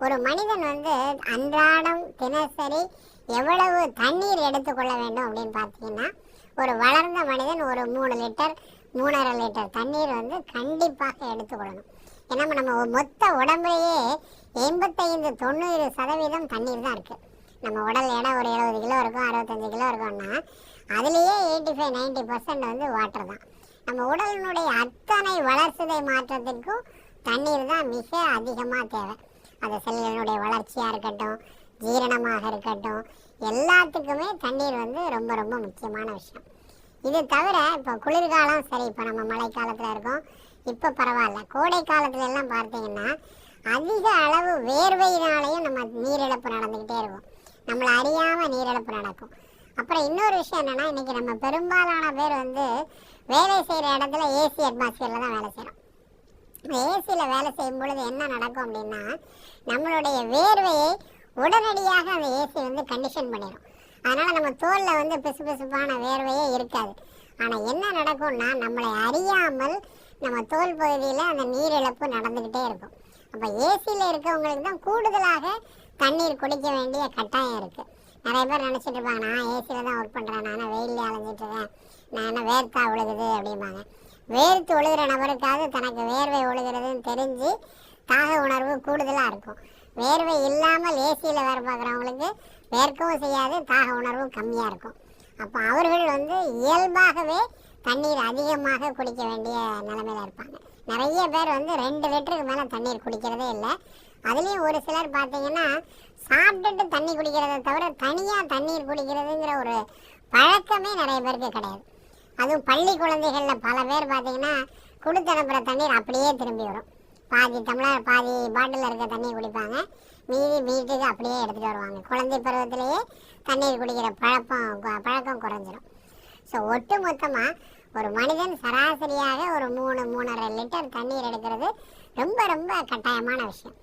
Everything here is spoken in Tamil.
ஒரு மனிதன் வந்து அன்றாடம் தினசரி எவ்வளவு தண்ணீர் எடுத்துக்கொள்ள வேண்டும் அப்படின்னு பார்த்தீங்கன்னா ஒரு வளர்ந்த மனிதன் ஒரு மூணு லிட்டர் மூணரை லிட்டர் தண்ணீர் வந்து கண்டிப்பாக எடுத்துக்கொள்ளணும் ஏன்னா நம்ம மொத்த உடம்புலையே எண்பத்தைந்து தொண்ணூறு சதவீதம் தண்ணீர் தான் இருக்குது நம்ம உடல் எடை ஒரு எழுபது கிலோ இருக்கும் அறுபத்தஞ்சு கிலோ இருக்கும்னா அதுலேயே எயிட்டி ஃபைவ் நைன்டி பர்சன்ட் வந்து வாட்டர் தான். நம்ம உடலினுடைய அத்தனை வளர்ச்சிதை மாற்றத்திற்கும் தண்ணீர் தான் மிக அதிகமாக தேவை. அது செல்களினுடைய வளர்ச்சியாக இருக்கட்டும் ஜீரணமாக இருக்கட்டும் எல்லாத்துக்குமே தண்ணீர் வந்து ரொம்ப ரொம்ப முக்கியமான விஷயம். இது தவிர இப்போ குளிர்காலம் சரி இப்போ நம்ம மழைக்காலத்தில் இருக்கோம் இப்போ பரவாயில்ல. கோடை காலத்துல எல்லாம் பார்த்தீங்கன்னா அதிக அளவு வேர்வையினாலேயும் நம்ம நீரிழப்பு நடந்துக்கிட்டே இருக்கும். நம்மளை அறியாமல் நீரிழப்பு நடக்கும். அப்புறம் இன்னொரு விஷயம் என்னென்னா இன்னைக்கு நம்ம பெரும்பாலான பேர் வந்து வேலை செய்கிற இடத்துல ஏசி அட்மாஸ்பியரில் தான் வேலை செய்கிறோம் ஏசியில் வேலை செய்யும் பொழுது என்ன நடக்கும் அப்படின்னா நம்மளுடைய வேர்வையை உடனடியாக அந்த ஏசி வந்து கண்டிஷன் பண்ணிடும் அதனால் நம்ம தோலில் வந்து பிசு பிசுப்பான வேர்வையே இருக்காது. ஆனால் என்ன நடக்கும்னா நம்மளை அறியாமல் நம்ம தோல் பகுதியில் அந்த நீர் இழப்பு நடந்துக்கிட்டே இருக்கும். அப்போ ஏசியில் இருக்கவங்களுக்கு தான் கூடுதலாக தண்ணீர் குடிக்க வேண்டிய கட்டாயம் இருக்குது நிறைய பேர் நினச்சிட்டு இருப்பாங்க நான் ஏசியில் தான் ஒர்க் பண்ணுறேன் நான் வெயிலில் அலைஞ்சிட்டு இருக்கேன் நான் என்ன வேர்த்தா விழுகுது அப்படிம்பாங்க. வேர்த்து ஒழுகிற நபருக்காவது தனக்கு வேர்வை ஒழுகிறதுன்னு தெரிஞ்சு தாக உணர்வு கூடுதலாக இருக்கும். வேர்வை இல்லாமல் ஏசியில் வேலை பார்க்குறவங்களுக்கு வேர்க்கவும் செய்யாது தாக உணர்வும் கம்மியாக இருக்கும். அப்போ அவர்கள் வந்து இயல்பாகவே தண்ணீர் அதிகமாக குடிக்க வேண்டிய நிலைமையில் இருப்பாங்க. நிறைய பேர் வந்து ரெண்டு லிட்டருக்கு மேலே தண்ணீர் குடிக்கிறதே இல்லை. அதுலேயும் ஒரு சிலர் பார்த்தீங்கன்னா சாப்பிட்டுட்டு தண்ணி குடிக்கிறத தவிர தனியாக தண்ணீர் குடிக்கிறதுங்கிற ஒரு பழக்கமே நிறைய பேருக்கு கிடையாது. அதுவும் பள்ளி குழந்தைகளில் பல பேர் பார்த்தீங்கன்னா கொடுத்து அனுப்புகிற தண்ணீர் அப்படியே திரும்பி வரும். பாதி தமிழர் பாதி பாட்டிலில் இருக்க தண்ணி குடிப்பாங்க. மீதி வீட்டுக்கு அப்படியே எடுத்துகிட்டு வருவாங்க. குழந்தை பருவத்திலேயே தண்ணீர் குடிக்கிற பழக்கம் பழக்கம் குறைஞ்சிரும். ஸோ ஒட்டு மொத்தமாக ஒரு மனிதன் சராசரியாக ஒரு மூணு மூணரை லிட்டர் தண்ணீர் எடுக்கிறது ரொம்ப ரொம்ப கட்டாயமான விஷயம்.